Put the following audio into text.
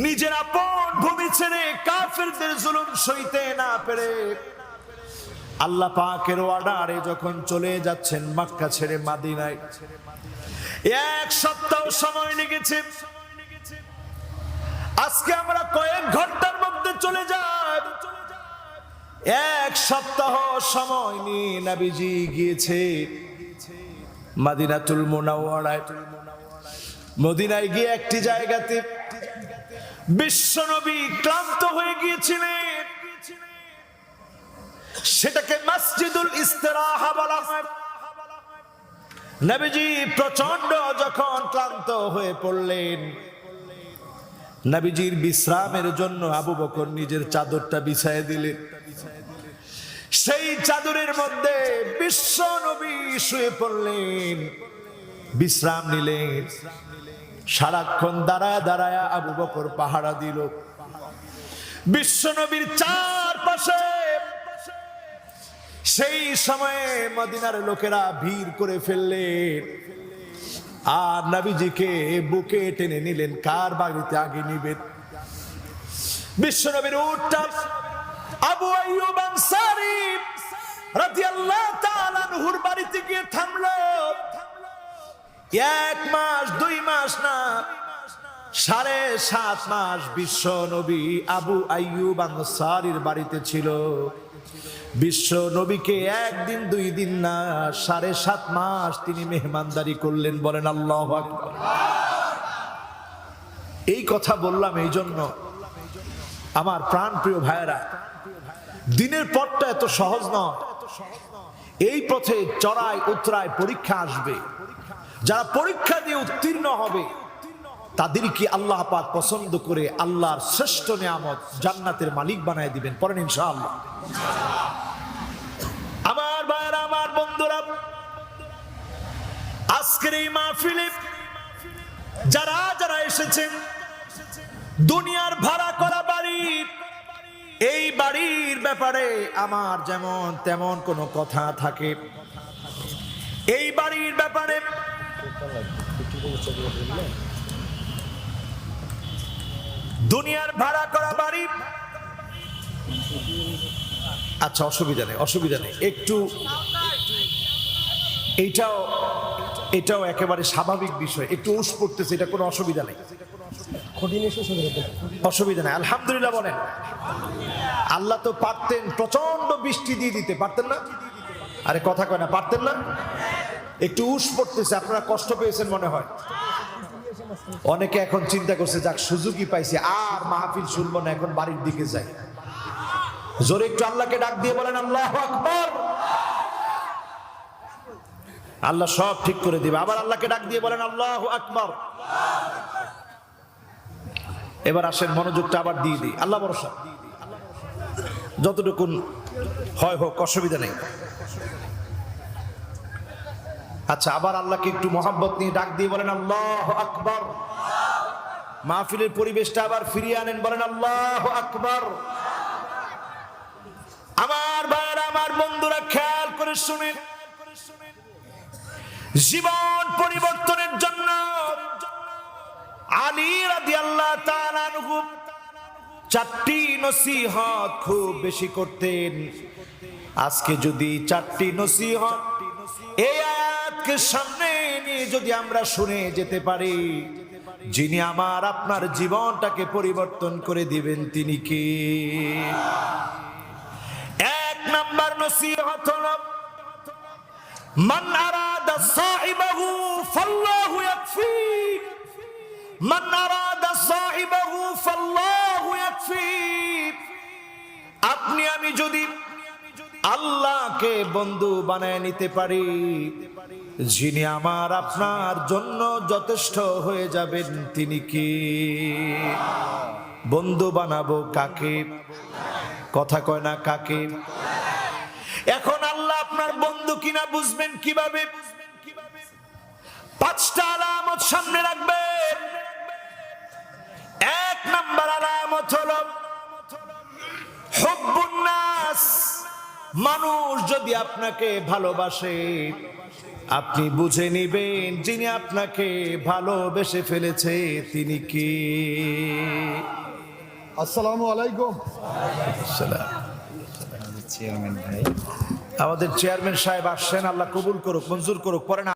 নিজের আপন ভূমি ছেড়ে কাফেরদের জুলুম সইতে না পেরে। আল্লাহ পাকের অর্ডারে যখন চলে যাচ্ছেন মক্কা ছেড়ে মাদিনায়, এক সপ্তাহ সময় লেগেছে। আজকে আমরা কয়েক ঘণ্টার মধ্যে চলে যাই। এক সপ্তাহ সময় নিয়ে নাবিজি গিয়েছে মাদিনাতুল মোনাওয়ারায়। মদিনায় গিয়ে একটি জায়গাতে বিশ্বনবী ক্লান্ত হয়ে গিয়েছিলেন। সেটাকে মসজিদুল ইস্তেরাহা প্রচণ্ড যখন ক্লান্ত হয়ে পড়লেন, নবীজির বিশ্রামের জন্য আবু বকর নিজের চাদরটা বিছায় দিলেন। সেই চাদরের মধ্যে বিশ্ব নবী শুয়ে পড়লেন, বিশ্রাম নিলেন। সারাক্ষণ দাঁড়ায় দাঁড়ায় আবু বকর পাহারা দিল। বিশ্ব নবীর চারপাশে। সেই সময়ে মদিনার লোকেরা ভিড় করে ফেললেন। আর নবীজিকে বুকে টেনে নিলেন, কার বাড়িতে আগে নিবেন? বিশ্ব নবীর উঠটা আবু আইয়ুব আনসারী বাড়িতে গিয়ে থামলো। এক মাস, দুই মাস না সাড়ে সাত মাস বিশ্ব নবী আবু আইয়ুব আনসারীর বাড়িতে ছিল। বিশ্ব নবীকে একদিন, দুই দিন না, সাড়ে সাত মাস তিনি মেহমানদারি করলেন, বলেন আল্লাহ এই কথা বললাম এই জন্য আমার প্রাণ প্রিয় ভাইয়েরা, দিনের পরটা এত সহজ নয়। এই পথে চড়াই উতরায় পরীক্ষা আসবে। যারা পরীক্ষা দিয়ে উত্তীর্ণ হবে তাদেরকে আল্লাহ পাক পছন্দ করে আল্লাহর শ্রেষ্ঠ নিয়ামত জান্নাতের মালিক বানায় দিবেন। পরেন ইনশাআল্লাহ। আমার ভাইয়েরা, আমার বন্ধুরা, আজকের এই মাহফিলে যারা যারা এসেছেন, দুনিয়ার ভাড়া করা বাড়ি, এই বাড়ির ব্যাপারে আমার যেমন তেমন কোনো কথা থাকে। এই বাড়ির ব্যাপারে দুনিয়ার ভাড়া করা বাড়ি। আচ্ছা অসুবিধা নেই অসুবিধা নেই। একটু এইটাও এটাও একেবারে স্বাভাবিক বিষয়। একটু উস পড়তেছে, এটা কোনো অসুবিধা নেই। অসুবিধা নেই, আলহামদুলিল্লাহ বলেন। আল্লাহ তো পারতেন প্রচণ্ড বৃষ্টি দিয়ে দিতে, পারতেন না? আরে কথা কয় না, পারতেন না? একটু উস পড়তেছে, আপনারা কষ্ট পেয়েছেন মনে হয়। অনেকে এখন চিন্তা করছে, যাক, সুযোগই পাইছে। আর মাহফিল শুনব না, এখন বাড়ির দিকে যাই। জোরে একটু আল্লাহকে ডাক দিয়ে বলেন, আল্লাহ আল্লাহ সব ঠিক করে দিবে। আবার আল্লাহকে ডাক দিয়ে বলেন, আল্লাহ আকবর। এবার আসেন, মনোযোগটা আবার দিয়ে দিই। আল্লাহ ভরসা। যতটুকুন হয় হোক, অসুবিধা নেই। আচ্ছা আবার আল্লাহকে একটু মোহাম্মত নিয়ে ডাক দিয়ে বলেন, আল্লাহ আকবর। মাহফিলের পরিবেশটা আবার ফিরিয়ে আনেন, বলেন, আল্লাহ আকবর। আমার ভাইয়েরা, আমার বন্ধুরা, খেয়াল করে শুনেন। জীবন পরিবর্তনের জন্য আলী আল্লাহ চারটি নসিহত খুব বেশি করতেন। আজকে যদি চারটি নসিহত, এই আয়াতকে সামনে নিয়ে যদি আমরা শুনে যেতে পারি, যিনি আমার আপনার জীবনটাকে পরিবর্তন করে দিবেন, তিনি কে? এক নাম্বার আরাদা ফাল্লাহু ইয়াকফি। আরাদা ফাল্লাহু ইয়াকফি। আপনি, আমি যদি আল্লাহকে বন্ধু বানায় নিতে পারি যিনি আমার আপনার জন্য যথেষ্ট হয়ে যাবেন, তিনি কি? বন্ধু বানাবো কাকে? কথা কয় না কাকে? এখন আল্লাহ আপনার বন্ধু কিনা বুঝবেন কীভাবে? মানুষ যদি আপনাকে ভালোবাসে আপনি বুঝে নিবেন যিনি আপনাকে ভালোবেসে ফেলেছে তিনি কি? আসসালামু আলাইকুম। চেয়ারম্যান ভাই। আমাদের চেয়ারম্যান সাহেব আসছেন আল্লাহ কবুল করুক মঞ্জুর করুক পরে না